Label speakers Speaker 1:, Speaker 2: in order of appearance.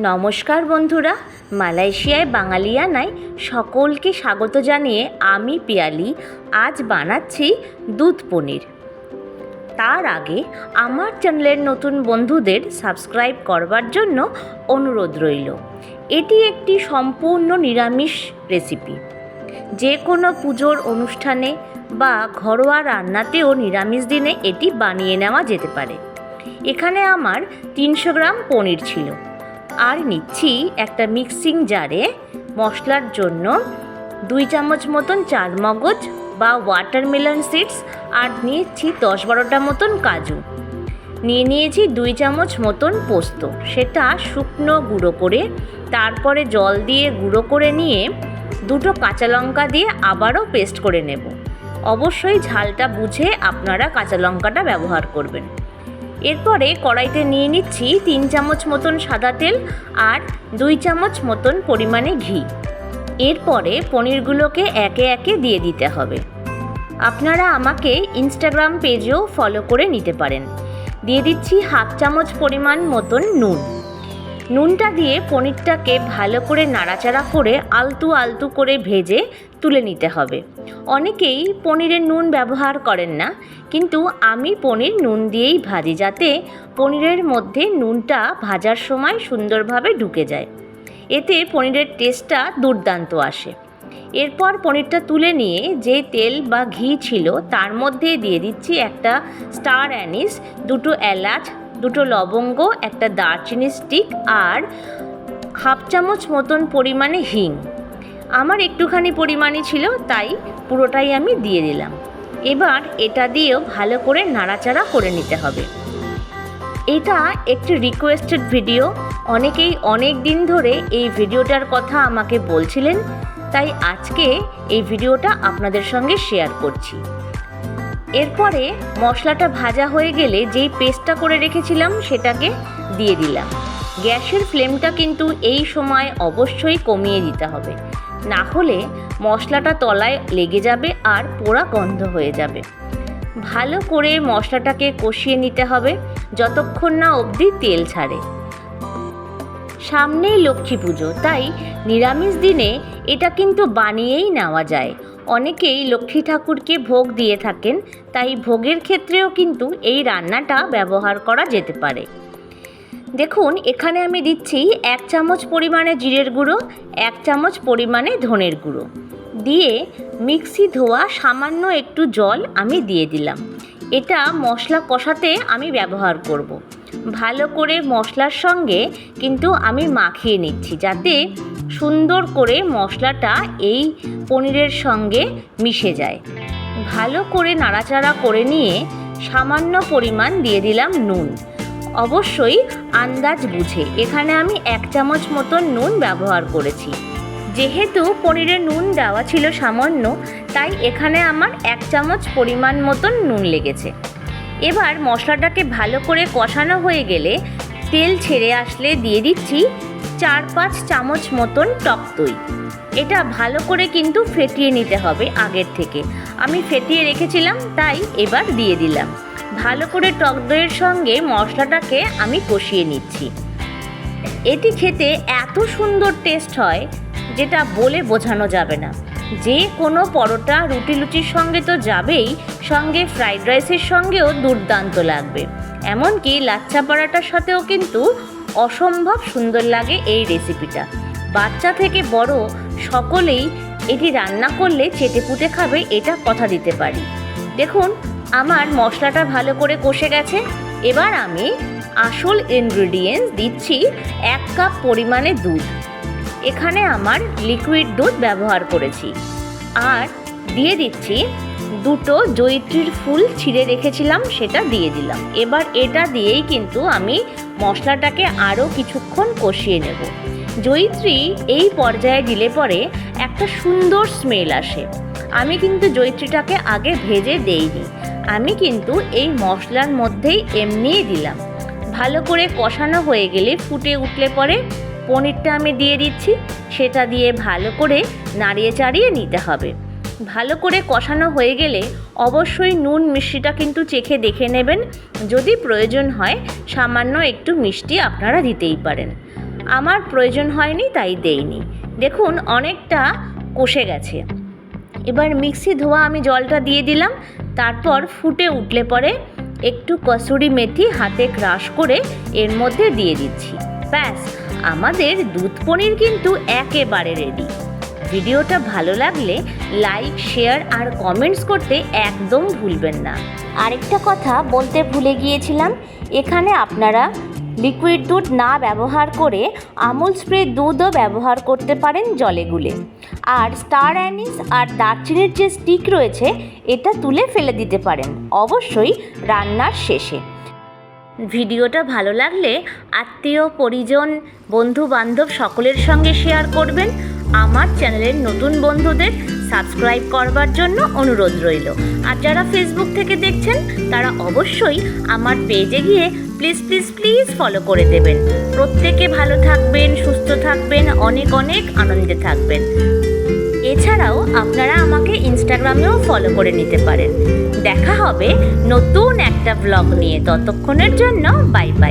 Speaker 1: নমস্কার বন্ধুরা, মালয়েশিয়ায় বাঙালিয়ানায় সকলকে স্বাগত জানিয়ে আমি পিয়ালি, আজ বানাচ্ছি দুধ পনির। তার আগে আমার চ্যানেলের নতুন বন্ধুদের সাবস্ক্রাইব করবার জন্য অনুরোধ রইল। এটি একটি সম্পূর্ণ নিরামিষ রেসিপি। যে কোনো পুজোর অনুষ্ঠানে বা ঘরোয়া রান্নাতেও নিরামিষ দিনে এটি বানিয়ে নেওয়া যেতে পারে। এখানে আমার তিনশো গ্রাম পনির ছিল। আর নিচ্ছি একটা মিক্সিং জারে মশলার জন্য দুই চামচ মতন চার মগজ বা ওয়াটারমেলন সিডস আর নিয়েছি দশ বারোটা মতন কাজু। নিয়ে নিয়েছি দুই চামচ মতন পোস্ত। সেটা শুকনো গুঁড়ো করে তারপরে জল দিয়ে গুঁড়ো করে নিয়ে দুটো কাঁচা লঙ্কা দিয়ে আবারও পেস্ট করে নেব। অবশ্যই ঝালটা বুঝে আপনারা কাঁচা লঙ্কাটা ব্যবহার করবেন। এরপরে কড়াইতে নিয়ে নিচ্ছি তিন চামচ মতন সাদা তেল আর দুই চামচ মতন পরিমাণে ঘি। এরপরে পনিরগুলোকে একে একে দিয়ে দিতে হবে। আপনারা আমাকে ইনস্টাগ্রাম পেজেও ফলো করে নিতে পারেন। দিয়ে দিচ্ছি হাফ চামচ পরিমাণ মতন নুন। নুনটা দিয়ে পনিরটাকে ভালো করে নাড়াচাড়া করে আলতু আলতু করে ভেজে তুলে নিতে হবে। অনেকেই পনিরের নুন ব্যবহার করেন না, কিন্তু আমি পনির নুন দিয়েই ভাজি যাতে পনিরের মধ্যে নুনটা ভাজার সময় সুন্দরভাবে ঢুকে যায়। এতে পনিরের টেস্টটা দুর্দান্ত আসে। এরপর পনিরটা তুলে নিয়ে যে তেল বা ঘি ছিল তার মধ্যে দিয়ে দিচ্ছি একটা স্টার অ্যানিস, দুটো এলাচ, দুটো লবঙ্গ, একটা দারচিনি স্টিক আর হাফ চামচ মতন পরিমাণে হিং। আমার একটুখানি পরিমাণই ছিল, তাই পুরোটাই আমি দিয়ে দিলাম। এবার এটা দিয়েও ভালো করে নাড়াচাড়া করে নিতে হবে। এটা একটি রিকোয়েস্টেড ভিডিও অনেকেই অনেক দিন ধরে এই ভিডিওটার কথা আমাকে বলছিলেন, তাই আজকে এই ভিডিওটা আপনাদের সঙ্গে শেয়ার করছি। এরপরে মশলাটা ভাজা হয়ে গেলে যেই পেস্টটা করে রেখেছিলাম, সেটাকে দিয়ে দিলাম। গ্যাসের ফ্লেমটা কিন্তু এই সময় অবশ্যই কমিয়ে দিতে হবে। না হলে মশলাটা তলায় লেগে যাবে আর পোড়া গন্ধ হয়ে যাবে। ভালো করে মশলাটাকে কষিয়ে নিতে হবে যতক্ষণ না অবধি তেল ছাড়ে। সামনেই লক্ষ্মী পুজো, তাই নিরামিষ দিনে এটা কিন্তু বানিয়েই নেওয়া যায়। অনেকেই লক্ষ্মী ঠাকুরকে ভোগ দিয়ে থাকেন, তাই ভোগের ক্ষেত্রেও কিন্তু এই রান্নাটা ব্যবহার করা যেতে পারে। দেখুন, এখানে আমি দিচ্ছি এক চামচ পরিমাণে জিরের গুঁড়ো, এক চামচ পরিমাণে ধনের গুঁড়ো। দিয়ে মিক্সি ধোয়া সামান্য একটু জল আমি দিয়ে দিলাম। এটা মশলা কষাতে আমি ব্যবহার করব। ভালো করে মশলার সঙ্গে কিন্তু আমি মাখিয়ে নিচ্ছি যাতে সুন্দর করে মশলাটা এই পনিরের সঙ্গে মিশে যায়। ভালো করে নাড়াচাড়া করে নিয়ে সামান্য পরিমাণ দিয়ে দিলাম নুন। অবশ্যই আন্দাজ বুঝে। এখানে আমি এক চামচ মতন নুন ব্যবহার করেছি। যেহেতু পনিরে নুন দেওয়া ছিল সামান্য, তাই এখানে আমার এক চামচ পরিমাণ মতন নুন লেগেছে। এবার মশলাটাকে ভালো করে কষানো হয়ে গেলে তেল ছেড়ে আসলে দিয়ে দিচ্ছি চার পাঁচ চামচ মতন টক দই। এটা ভালো করে কিন্তু ফেটিয়ে নিতে হবে আগের থেকে। আমি ফেটিয়ে রেখেছিলাম, তাই এবার দিয়ে দিলাম। ভালো করে টক দইয়ের সঙ্গে মশলাটাকে আমি কষিয়ে নিচ্ছি। এটি খেতে এত সুন্দর টেস্ট হয়, যেটা বলে বোঝানো যাবে না। যে কোনো পরোটা রুটি লুচির সঙ্গে তো যাবেই, সঙ্গে ফ্রাইড রাইসের সঙ্গেও দুর্দান্ত লাগবে। এমনকি লাচ্চা পরাটার সাথেও কিন্তু অসম্ভব সুন্দর লাগে এই রেসিপিটা বাচ্চা থেকে বড় সকলেই এটি রান্না করলে চেটেপুটে খাবে এটা কথা দিতে পারি। দেখুন আমার মশলাটা ভালো করে কষে গেছে। এবার আমি আসল ইনগ্রিডিয়েন্টস দিচ্ছি এক কাপ পরিমাণে দুধ। এখানে আমার লিকুইড দুধ ব্যবহার করেছি। আর দিয়ে দিচ্ছি দুটো জৈত্রীর ফুল ছিঁড়ে রেখেছিলাম, সেটা দিয়ে দিলাম। এবার এটা দিয়েই কিন্তু আমি মশলাটাকে আরও কিছুক্ষণ কষিয়ে নেব। জৈত্রী এই পর্যায়ে দিলে পরে একটা সুন্দর স্মেল আসে। আমি কিন্তু জৈত্রীটাকে আগে ভেজে দেইনি। আমি কিন্তু এই মশলার মধ্যেই এমনিই দিলাম। ভালো করে কষানো হয়ে গেলে ফুটে উঠলে পরে পনিরটা আমি দিয়ে দিচ্ছি, সেটা দিয়ে ভালো করে নাড়িয়ে চাড়িয়ে নিতে হবে। ভালো করে কষানো হয়ে গেলে অবশ্যই নুন মিষ্টিটা কিন্তু চেখে দেখে নেবেন, যদি প্রয়োজন হয় সামান্য একটু মিষ্টি আপনারা দিতেই পারেন। আমার প্রয়োজন হয়নি, তাই দেইনি। দেখুন, অনেকটা কষে গেছে। এবার মিক্সি ধোয়া আমি জলটা দিয়ে দিলাম তারপর ফুটে উঠলে পরে একটু কসুরি মেথি হাতে ক্রাশ করে এর মধ্যে দিয়ে দিচ্ছি। ব্যাস, আমাদের দুধ পনির কিন্তু একেবারে রেডি ভিডিওটা ভালো লাগলে লাইক শেয়ার আর কমেন্টস করতে একদম ভুলবেন না। আরেকটা কথা বলতে ভুলে গিয়েছিলাম, এখানে আপনারা লিকুইড দুধ না ব্যবহার করে আমুল স্প্রে দুধও ব্যবহার করতে পারেন জলে গুলে আর স্টার অ্যানিস আর দারচিনির যে স্টিক রয়েছে, এটা তুলে ফেলে দিতে পারেন, অবশ্যই রান্নার শেষে। ভিডিওটা ভালো লাগলে আত্মীয়, পরিজন বন্ধু বান্ধব সকলের সঙ্গে শেয়ার করবেন। আমার চ্যানেলের নতুন বন্ধুদের সাবস্ক্রাইব করবার জন্য অনুরোধ রইল। আর যারা ফেসবুক থেকে দেখছেন, তারা অবশ্যই আমার পেজে গিয়ে প্লিজ প্লিজ প্লিজ ফলো করে দেবেন। প্রত্যেকে ভালো থাকবেন, সুস্থ থাকবেন, অনেক অনেক আনন্দে থাকবেন। এছাড়াও আপনারা আমাকে ইনস্টাগ্রামেও ফলো করে নিতে পারেন। দেখা হবে নতুন একটা ব্লগ নিয়ে। ততক্ষণের জন্য বাই বাই